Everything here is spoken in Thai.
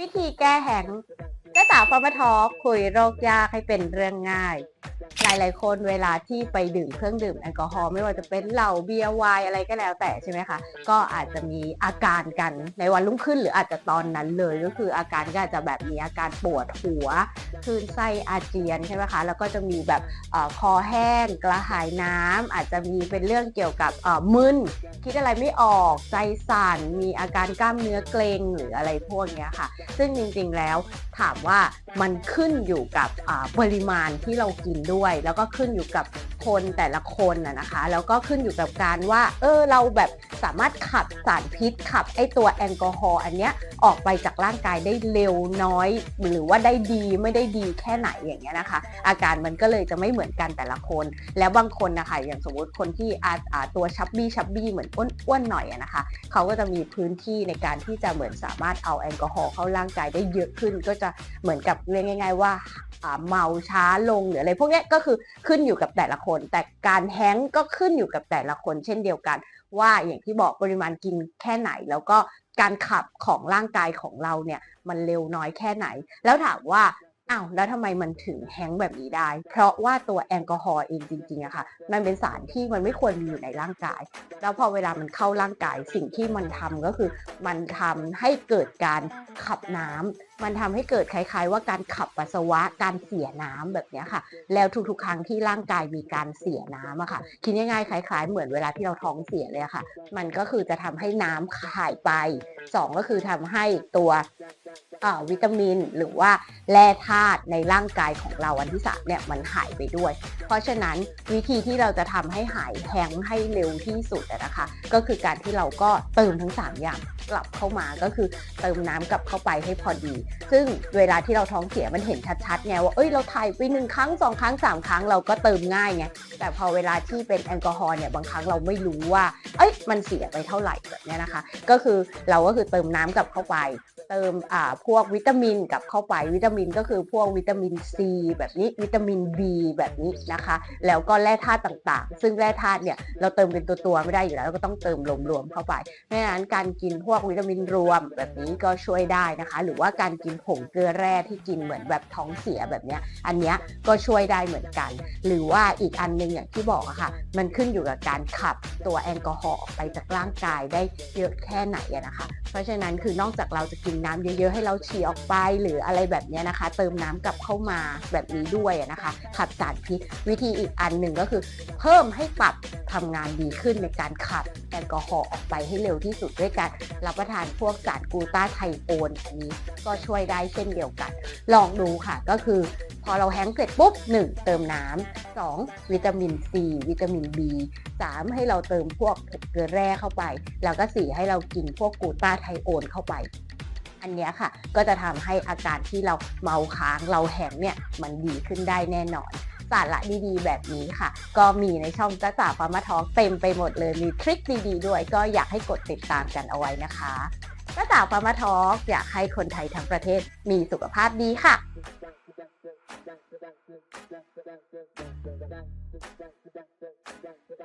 วิธีแก้แหงก็สาวฟอร์มาทอคุยโรคยากให้เป็นเรื่องง่ายหลาย ๆ คนเวลาที่ไปดื่มเครื่องดื่มแอลกอฮอล์ไม่ว่าจะเป็นเหล้าเบียร์ไวน์อะไรก็แล้วแต่ใช่ไหมคะ ก็อาจจะมีอาการกันในวันรุ่งขึ้นหรืออาจจะตอนนั้นเลยก็คืออาการก็อาจจะแบบมีอาการปวดหัวคลื่นไส้อาเจียนใช่ไหมคะแล้วก็จะมีแบบอคอแห้งกระหายน้ำอาจจะมีเป็นเรื่องเกี่ยวกับมึนคิดอะไรไม่ออกใจสั่นมีอาการกล้ามเนื้อเกร็งหรืออะไรพวกนี้ค่ะ ซึ่งจริงๆแล้วถามว่ามันขึ้นอยู่กับปริมาณที่เรากินด้วย แล้วก็ขึ้นอยู่กับคนแต่ละคนนะนะคะ แล้วก็ขึ้นอยู่กับการว่า เออเราแบบสามารถขับสารพิษขับไอตัวแอลกอฮอล์อันเนี้ยออกไปจากร่างกายได้เร็วน้อย หรือว่าได้ดีไม่ได้ดีแค่ไหนอย่างเงี้ยนะคะ อาการมันก็เลยจะไม่เหมือนกันแต่ละคน แล้วบางคนนะคะอย่างสมมติคนที่อาอาตัวชับบี้ชับบี้เหมือนอ้วนๆหน่อยอะนะคะเขาก็จะมีพื้นที่ในการที่จะเหมือนสามารถเอาแอลกอฮอล์เข้าร่างกายได้เยอะขึ้น ก็จะเหมือนกับเรียกง่าย ๆ ว่าเมาช้าลงหรืออะไรพวกนี้ก็คือขึ้นอยู่กับแต่ละคน แต่การแฮงก์ก็ขึ้นอยู่กับแต่ละคน เช่นเดียวกัน ว่าอย่างที่บอกปริมาณกินแค่ไหน แล้วก็การขับของร่างกายของเราเนี่ยมันเร็วน้อยแค่ไหน แล้วถามว่า อ้าวแล้วทำไมมันถึงแฮ้งแบบนี้ได้ เพราะว่าตัวแอลกอฮอล์เองจริงๆอะค่ะ มันเป็นสารที่มันไม่ควรมีอยู่ในร่างกาย แล้วพอเวลามันเข้าร่างกายสิ่งที่มันทำก็คือ มันทำให้เกิดการขับน้ำมันทำให้เกิดคล้ายๆ ว่าการขับปัสสาวะการเสียน้ำแบบเนี้ยค่ะ แล้วทุกๆ ครั้งที่ร่างกายมีการเสียน้ำอะค่ะคิดง่ายๆคล้าย ๆ เหมือนเวลาที่เราท้องเสียเลยอะค่ะ มันก็คือจะทำให้น้ำหายไปสองก็คือทำให้ตัว วิตามิน หรือว่าแร่ธาตุในร่างกายของเราอันที่สามเนี่ยมันหายไปด้วย เพราะฉะนั้นวิธีที่เราจะทำให้หายแห้งให้เร็วที่สุดนะคะ ก็คือการที่เราก็เติมทั้ง 3 อย่าง กลับเข้ามาก็คือเติมน้ำกลับเข้าไปให้พอดี ซึ่งเวลาที่เราท้องเสียมันเห็นชัดๆไงว่าเอ้ยเราถ่ายไปหนึ่งครั้งสองครั้งสามครั้งเราก็เติมง่ายไงแต่พอเวลาที่เป็นแอลกอฮอล์เนี่ยบางครั้งเราไม่รู้ว่าเอ้ยมันเสียไปเท่าไหร่แบบเนี้ยนะคะ ก็คือเราก็คือเติมน้ำกลับเข้าไป เติมอ่าพวกวิตามินกลับเข้าไปวิตามินก็คือพวกวิตามินซีแบบนี้วิตามิน B แบบนี้นะคะ แล้วก็แร่ธาตุต่างๆ ซึ่งแร่ธาตุเนี่ยเราเติมเป็นตัวๆไม่ได้อยู่แล้วเราก็ต้องเติมรวมๆเข้าไปเพราะฉะนั้นการกินพวกวิตามินรวมแบบนี้ก็ช่วยได้นะคะ หรือว่าการกินผงเกลือแร่ที่กินเหมือนแบบท้องเสียแบบนี้อันนี้ก็ช่วยได้เหมือนกัน หรือว่าอีกอันหนึงอย่างที่บอกอะค่ะ มันขึ้นอยู่กับการขับตัวแอลกอฮอล์ออกไปจากร่างกายได้เยอะแค่ไหนอะนะคะ เพราะฉะนั้นคือนอกจากเราจะกินน้ำเยอะๆให้เราฉี่ออกไปหรืออะไรแบบนี้นะคะ เติมน้ำกลับเข้ามาแบบนี้ด้วยนะคะ ขับสารพิษวิธีอีกอันหนึ่งก็คือ เพิ่มให้ปรับทำงานดีขึ้นในการขับแอลกอฮอล์ออกไปให้เร็วที่สุดด้วยการรับประทานพวกสารกูตาไทโอนอันนี้ก็ช่วยได้เช่นเดียวกัน ลองดูค่ะก็คือ พอเราแฮงเสร็จปุ๊บ 1 เติมน้ำ2วิตามินซีวิตามิน B 3 ให้เราเติมพวกเกลือแร่เข้าไป แล้วก็ 4 ให้เรากินพวกกูตาไทโอนเข้าไปอันนี้ค่ะก็จะทำให้อาการที่เราเมาค้างเราแหงเนี่ยมันดีขึ้นได้แน่นอน สาระดีๆ แบบนี้ค่ะ ก็มีในช่องจ้าจ๋าฟาร์มาทอกเต็มไปหมดเลยมีทริคดีๆ ด้วยก็อยากให้กดติดตามกันเอาไว้นะคะจ้าจ๋าฟาร์มาทอกอยากให้คนไทยทั้งประเทศมีสุขภาพดีค่ะ